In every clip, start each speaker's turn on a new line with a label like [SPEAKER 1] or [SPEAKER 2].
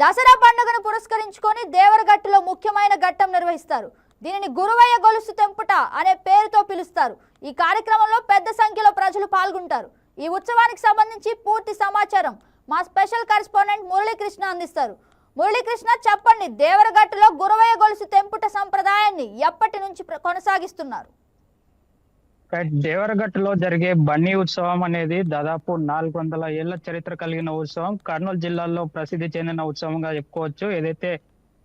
[SPEAKER 1] దసరా పండుగను పురస్కరించుకొని దేవరగట్టులో ముఖ్యమైన ఘట్టం నిర్వహిస్తారు. దీనిని గురువయ్య గొలుసు తెంపుట అనే పేరుతో పిలుస్తారు. ఈ కార్యక్రమంలో పెద్ద సంఖ్యలో ప్రజలు పాల్గొంటారు. ఈ ఉత్సవానికి సంబంధించి పూర్తి సమాచారం మా స్పెషల్ కరెస్పాండెంట్ మురళీకృష్ణ అందిస్తారు. మురళీకృష్ణ చెప్పండి దేవరగట్టులో గురువయ్య గొలుసు తెంపుట సంప్రదాయాన్ని ఎప్పటి నుంచి కొనసాగిస్తున్నారు?
[SPEAKER 2] దేవరగట్టులో జరిగే బన్నీ ఉత్సవం అనేది దాదాపు నాలుగు వందల ఏళ్ళ చరిత్ర కలిగిన ఉత్సవం. కర్నూలు జిల్లాలో ప్రసిద్ధి చెందిన ఉత్సవంగా చెప్పుకోవచ్చు. ఏదైతే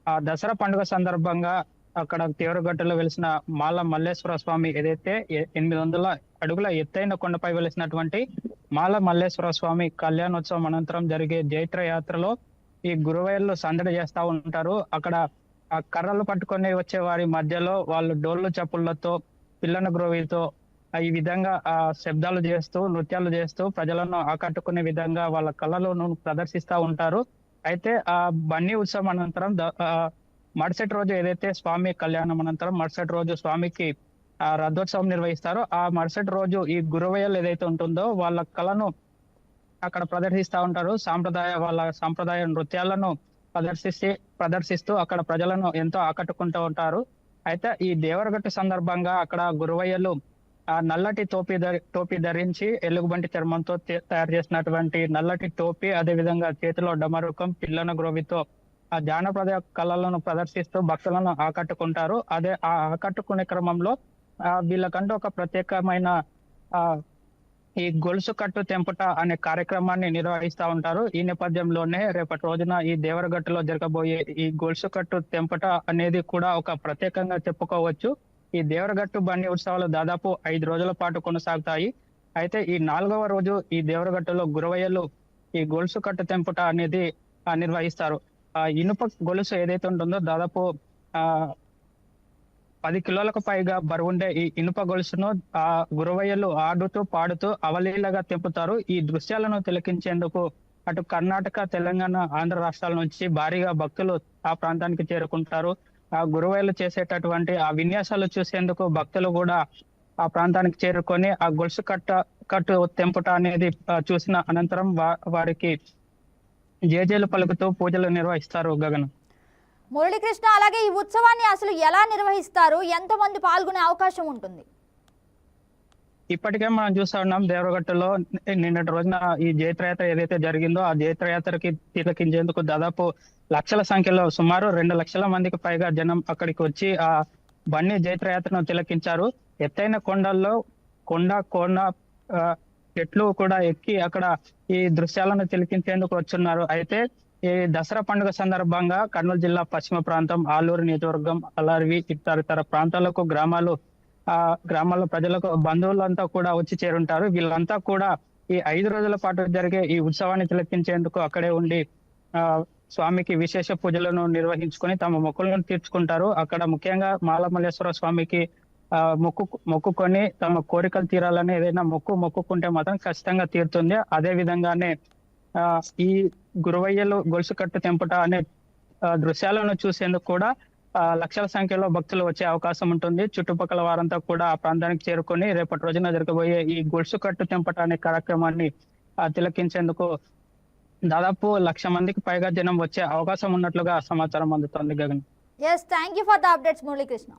[SPEAKER 2] ఆ దసరా పండుగ సందర్భంగా అక్కడ దేవరగట్టులో వెలిసిన మాల మల్లేశ్వర స్వామి ఏదైతే ఎనిమిది వందల అడుగుల ఎత్తైన కొండపై వెలిసినటువంటి మాల మల్లేశ్వర స్వామి కళ్యాణోత్సవం అనంతరం జరిగే జైత్ర యాత్రలో ఈ గురువైర్లు సందడి చేస్తా ఉంటారు. అక్కడ ఆ కర్రలు పట్టుకొని వచ్చే వారి మధ్యలో వాళ్ళు డోళ్ళు చప్పుళ్ళతో పిల్లన గ్రోవితో ఈ విధంగా ఆ శబ్దాలు చేస్తూ నృత్యాలు చేస్తూ ప్రజలను ఆకట్టుకునే విధంగా వాళ్ళ కళలను ప్రదర్శిస్తూ ఉంటారు. అయితే ఆ బన్నీ ఉత్సవం అనంతరం ఆ మరుసటి రోజు ఏదైతే స్వామి కళ్యాణం అనంతరం మరుసటి రోజు స్వామికి ఆ రథోత్సవం నిర్వహిస్తారో ఆ మరుసటి రోజు ఈ గురువయ్యలు ఏదైతే ఉంటుందో వాళ్ళ కళను అక్కడ ప్రదర్శిస్తూ ఉంటారు. సాంప్రదాయ వాళ్ళ సాంప్రదాయ నృత్యాలను ప్రదర్శిస్తే ప్రదర్శిస్తూ అక్కడ ప్రజలను ఎంతో ఆకట్టుకుంటూ ఉంటారు. అయితే ఈ దేవరగట్టు సందర్భంగా అక్కడ గురువయ్యలు ఆ నల్లటి టోపీ టోపీ ధరించి ఎలుగుబంటి చర్మంతో తయారు చేసినటువంటి నల్లటి టోపీ అదే విధంగా చేతిలో డమరుకం పిల్లన గ్రోవితో ఆ జానపద కళలను ప్రదర్శిస్తూ భక్తులను ఆకట్టుకుంటారు. అదే ఆ ఆకట్టుకునే క్రమంలో ఆ వీళ్ళకంటూ ఒక ప్రత్యేకమైన ఆ ఈ గొలుసు కట్టు తెంపుట అనే కార్యక్రమాన్ని నిర్వహిస్తా ఉంటారు. ఈ నేపథ్యంలోనే రేపటి రోజున ఈ దేవరగట్టులో జరగబోయే ఈ గొలుసు కట్టు తెంపుట అనేది కూడా ఒక ప్రత్యేకంగా చెప్పుకోవచ్చు. ఈ దేవరగట్టు బండి ఉత్సవాలు దాదాపు ఐదు రోజుల పాటు కొనసాగుతాయి. అయితే ఈ నాలుగవ రోజు ఈ దేవరగట్టులో గురవయ్యలు ఈ గొలుసు కట్టు తెంపుట అనేది నిర్వహిస్తారు. ఆ ఇనుప గొలుసు ఏదైతే ఉంటుందో దాదాపు ఆ పది కిలోలకు పైగా బరువుండే ఈ ఇనుప గొలుసును ఆ గురవయ్యలు ఆడుతూ పాడుతూ అవలీలగా తెంపుతారు. ఈ దృశ్యాలను తిలకించేందుకు అటు కర్ణాటక తెలంగాణ ఆంధ్ర రాష్ట్రాల నుంచి భారీగా భక్తులు ఆ ప్రాంతానికి చేరుకుంటారు. ఆ గురువైలు చేసేటటువంటి ఆ విన్యాసాలు చూసేందుకు భక్తులు కూడా ఆ ప్రాంతానికి చేరుకొని ఆ గొలుసు కట్ట కట్టు తెంపుట అనేది చూసిన అనంతరం వారికి జేజేలు పలుకుతూ పూజలు నిర్వహిస్తారు గగన్.
[SPEAKER 1] మురళీకృష్ణ అలాగే ఈ ఉత్సవాన్ని అసలు ఎలా నిర్వహిస్తారు? ఎంతమంది పాల్గొనే అవకాశం ఉంటుంది?
[SPEAKER 2] ఇప్పటికే మనం చూస్తా ఉన్నాం దేవరగట్టలో నిన్నటి రోజున ఈ జైత్రయాత్ర ఏదైతే జరిగిందో ఆ జైత్రయాత్రకి తిలకించేందుకు దాదాపు లక్షల సంఖ్యలో సుమారు రెండు లక్షల మందికి పైగా జనం అక్కడికి వచ్చి ఆ బన్నీ జైత్రయాత్రను తిలకించారు. ఎత్తైన కొండల్లో కొండ కొండ ఆ, చెట్లు కూడా ఎక్కి అక్కడ ఈ దృశ్యాలను తిలకించేందుకు వచ్చున్నారు. అయితే ఈ దసరా పండుగ సందర్భంగా కర్నూలు జిల్లా పశ్చిమ ప్రాంతం ఆలూరు నియోజకవర్గం అలర్వి ఇతర ప్రాంతాలకు గ్రామాలు ఆ గ్రామాల్లో ప్రజలకు బంధువులంతా కూడా వచ్చి చేరుంటారు. వీళ్ళంతా కూడా ఈ ఐదు రోజుల పాటు జరిగే ఈ ఉత్సవాన్ని తిలకించేందుకు అక్కడే ఉండి ఆ స్వామికి విశేష పూజలను నిర్వహించుకొని తమ మొక్కులను తీర్చుకుంటారు. అక్కడ ముఖ్యంగా మాలమల్లేశ్వర స్వామికి ఆ మొక్కు మొక్కుకొని తమ కోరికలు తీరాలని ఏదైనా మొక్కు మొక్కుకుంటే మాత్రం ఖచ్చితంగా తీరుతుంది. అదే విధంగానే ఆ ఈ గురువయ్యలు గొలుసు కట్టు తెంపుట అనే దృశ్యాలను చూసేందుకు కూడా లక్షల సంఖ్యలో భక్తులు వచ్చే అవకాశం ఉంటుంది. చుట్టుపక్కల వారంతా కూడా ఆ ప్రాంతానికి చేరుకొని రేపటి రోజున జరగబోయే ఈ గొలుసు కట్టు తెంపటానికి కార్యక్రమాన్ని తిలకించేందుకు దాదాపు లక్ష మందికి పైగా జనం వచ్చే అవకాశం ఉన్నట్లుగా సమాచారం అందుతోంది Gagan.
[SPEAKER 1] Yes thank you for the updates Muralikrishna.